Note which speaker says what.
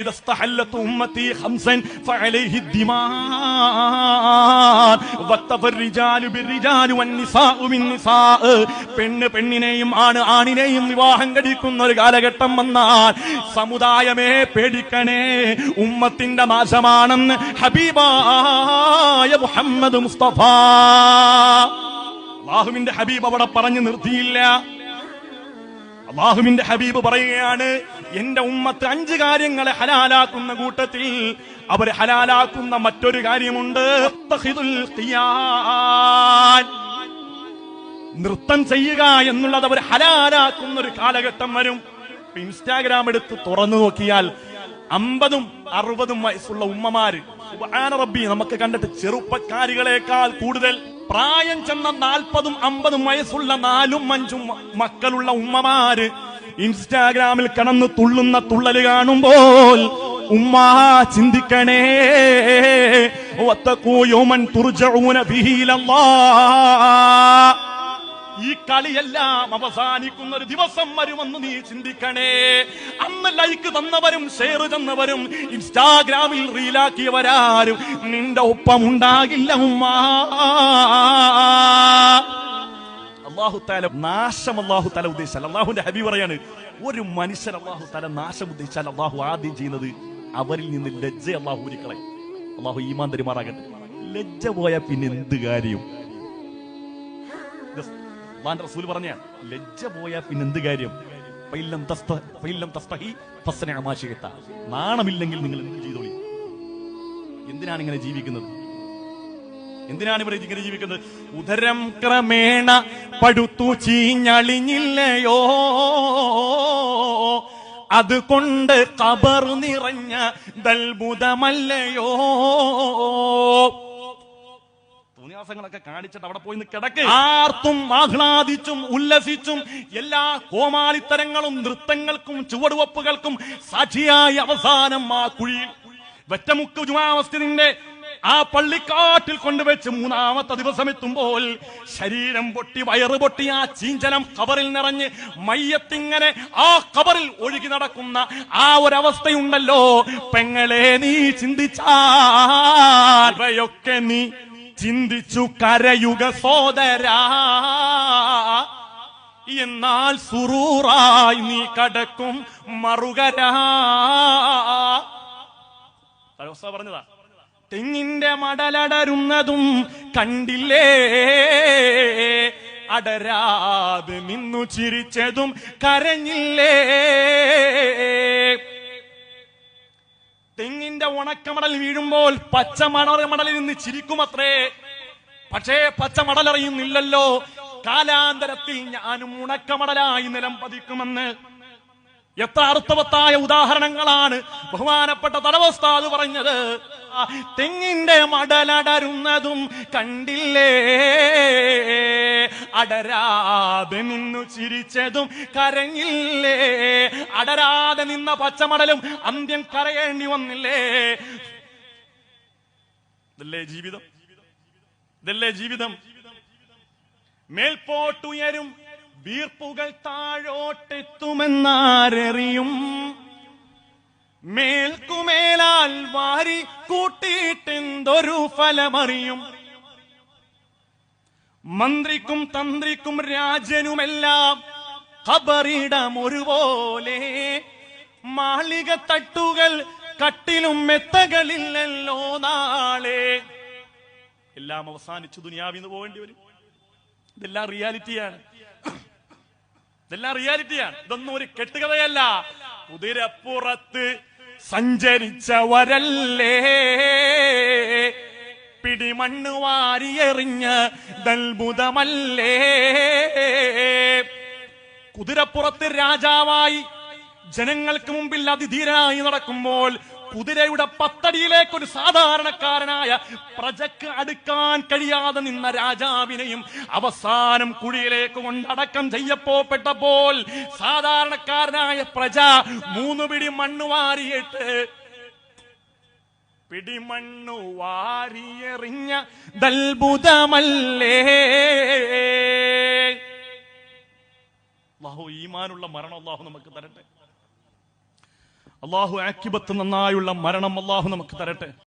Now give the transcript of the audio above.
Speaker 1: إذا استحلت أمتي خمسا فعليه الدماء واكتفى الرجال بالرجال والنساء بالنساء പെണ്ണ് പെണ്ണിനെയും ആണ് ആണിനെയും വിവാഹം കഴിക്കുന്ന ഒരു കാലഘട്ടം വന്നാൽ സമുദായമേ പേടിക്കണേ ഉമ്മത്തിന്റെ നാശമാണെന്ന് ഹബീബായ മുഹമ്മദ് മുസ്തഫ അള്ളാഹുവിന്റെ ഹബീബ് അവിടെ പറഞ്ഞു നിർത്തിയില്ല അള്ളാഹുവിന്റെ ഹബീബ് പറയുകയാണ് എന്റെ ഉമ്മത്ത് അഞ്ച് കാര്യങ്ങളെ ഹലാലാക്കുന്ന കൂട്ടത്തിൽ അവർ ഹലാലാക്കുന്ന മറ്റൊരു കാര്യമുണ്ട്. നൃത്തം ചെയ്യുക എന്നുള്ളത് അവർ ഹലാലാക്കുന്ന ഒരു കാലഘട്ടം വരും ഇൻസ്റ്റാഗ്രാം എടുത്ത് തുറന്നു നോക്കിയാൽ അമ്പതും അറുപതും വയസ്സുള്ള ഉമ്മമാര് റബ്ബി നമുക്ക് കണ്ടിട്ട് ചെറുപ്പക്കാരികളെക്കാൾ കൂടുതൽ പ്രായം ചെന്ന നാൽപ്പതും അമ്പതും വയസ്സുള്ള നാലും അഞ്ചും മക്കളുള്ള ഉമ്മമാര് ഇൻസ്റ്റാഗ്രാമിൽ കടന്ന് തുള്ളുന്ന തുള്ളൽ കാണുമ്പോൾ ഉമ്മ ചിന്തിക്കണേ. വത്തഖൂ യൗമൻ ഈ കളിയെല്ലാം അവസാനിക്കുന്ന ഒരു ദിവസം വരുമെന്ന് നീ ചിന്തിക്കണേ. അന്ന് ലൈക്ക് തന്നവരും ഷെയർ തന്നവരും ഇൻസ്റ്റാഗ്രാമിൽ റീലാക്കിയവരാരും നിന്റെ ഒപ്പം ഉണ്ടാകില്ല ഉമ്മ. അള്ളാഹു താല നാശം അള്ളാഹു താല ഉദ്ദേശിച്ചാൽ അള്ളാഹുന്റെ ഹബി പറയാണ് ഒരു മനുഷ്യൻ അള്ളാഹു താല നാശം ഉദ്ദേശിച്ചാൽ അള്ളാഹു ആദ്യം ചെയ്യുന്നത് അവരിൽ നിന്ന് ലജ്ജ അള്ളാഹു ഉരുക്കളെ അള്ളാഹു ഈമാൻ തരുമാറാകട്ടെ. ലജ്ജ പോയാ പിന്നെ എന്ത് കാര്യം? അള്ളാന്റെ റസൂൽ പറഞ്ഞ ലജ്ജ പോയാ പിന്നെ എന്ത് കാര്യം? നാണമില്ലെങ്കിൽ നിങ്ങൾ എന്ത് ചെയ്തോളി? എന്തിനാണ് ഇങ്ങനെ ജീവിക്കുന്നത്? എന്തിനാണ് ഇവർ ഇങ്ങനെ ജീവിക്കുന്നത്? ഉദരം ക്രമേണ പടുത്തു ചീഞ്ഞളിഞ്ഞില്ലയോ? അതുകൊണ്ട് കബർ നിറഞ്ഞ ദൽബുദമല്ലയോ? തോന്നിയാസങ്ങളൊക്കെ കാണിച്ചിട്ട് അവിടെ പോയി കിടക്ക്. ആർത്തും ആഹ്ലാദിച്ചും ഉല്ലസിച്ചും എല്ലാ കോമാളിത്തരങ്ങളും നൃത്തങ്ങൾക്കും ചുവടുവപ്പുകൾക്കും സാക്ഷിയായി അവസാനം ആ കുഴിയിൽ വെറ്റമുക്ക് ജുമാവസ്ഥിന്റെ ആ പള്ളിക്കാട്ടിൽ കൊണ്ടുവച്ച് മൂന്നാമത്തെ ദിവസം എത്തുമ്പോൾ ശരീരം പൊട്ടി വയറ് പൊട്ടി ആ ചീഞ്ചലം കബറിൽ നിറഞ്ഞ് മയ്യത്തിങ്ങനെ ആ കബറിൽ ഒഴുകി നടക്കുന്ന ആ ഒരവസ്ഥയുണ്ടല്ലോ. പെങ്ങളെ നീ ചിന്തിച്ചാവയൊക്കെ നീ ചിന്തിച്ചു കരയുക സോദര എന്നാൽ സുറൂറായി നീ കടക്കും മറുകര. പറഞ്ഞതാ തെങ്ങിന്റെ മടലടരുന്നതും കണ്ടില്ലേ? അടരാതെ നിന്നു ചിരിച്ചതും കരഞ്ഞില്ലേ? തെങ്ങിന്റെ ഉണക്കമടൽ വീഴുമ്പോൾ പച്ച മണ മടലിൽ നിന്ന് ചിരിക്കുമത്രേ. പക്ഷേ പച്ച മടലറിയുന്നില്ലല്ലോ കാലാന്തരത്തിൽ ഞാനും ഉണക്കമടലായി നിലം പതിക്കുമെന്ന്. എത്ര അർത്ഥവത്തായ ഉദാഹരണങ്ങളാണ് ബഹുമാനപ്പെട്ട തടവസ്ഥാത് പറഞ്ഞത്. തെങ്ങിന്റെ മടലടരുന്നതും കണ്ടില്ലേ? അടരാതെ നിന്നു ചിരിച്ചതും കരങ്ങില്ലേ അടരാതെ നിന്ന പച്ചമടലും അന്ത്യം കരയേണ്ടി വന്നില്ലേ? ഇതല്ലേ ജീവിതം? ഇതല്ലേ ജീവിതം? മേൽപോട്ടുയരും വീർപ്പുകൾ താഴോട്ടെത്തുമെന്നാരറിയും. മേൽക്കുമേലാൽ വാരി കൂട്ടിയിട്ടെന്തൊരു ഫലമറിയും. മന്ത്രിക്കും തന്ത്രിക്കും രാജനുമെല്ലാം ഖബറിടം ഒരുപോലെ. മാളിക തട്ടുകൾ കട്ടിലും മെത്തകളില്ലല്ലോ നാളെ. എല്ലാം അവസാനിച്ചു ദുനിയാവിന്ന് പോകേണ്ടി വരും. ഇതെല്ലാം റിയാലിറ്റിയാണ്. ഇതെല്ലാം റിയാലിറ്റിയാണ്. ഇതൊന്നും ഒരു കെട്ടുകഥയല്ല. കുതിരപ്പുറത്ത് സഞ്ചരിച്ചവരല്ലേ? പിടിമണ്ണ് വാരിയെറിഞ്ഞ് ദൽബുദമല്ലേ കുതിരപ്പുറത്ത് രാജാവായി ജനങ്ങൾക്ക് മുമ്പിൽ അതിധീരനായി നടക്കുമ്പോൾ കുതിരയുടെ പത്തടിയിലേക്ക് ഒരു സാധാരണക്കാരനായ പ്രജക്ക് അടുക്കാൻ കഴിയാതെ നിന്ന രാജാവിനെയും അവസാനം കുഴിയിലേക്ക് കൊണ്ടടക്കം ചെയ്യപ്പോപ്പെട്ടപ്പോൾ സാധാരണക്കാരനായ പ്രജ മൂന്നുപിടി മണ്ണ് വാരിയിട്ട് പിടിമണ്ണു വാരിയെറിഞ്ഞ ദൽബുദമല്ലേ? അള്ളാഹു ഈമാനുള്ള മരണം അള്ളാഹു നമുക്ക് തരട്ടെ. അള്ളാഹു ആക്കിബത്ത് നന്നായുള്ള മരണം അള്ളാഹു നമുക്ക് തരട്ടെ.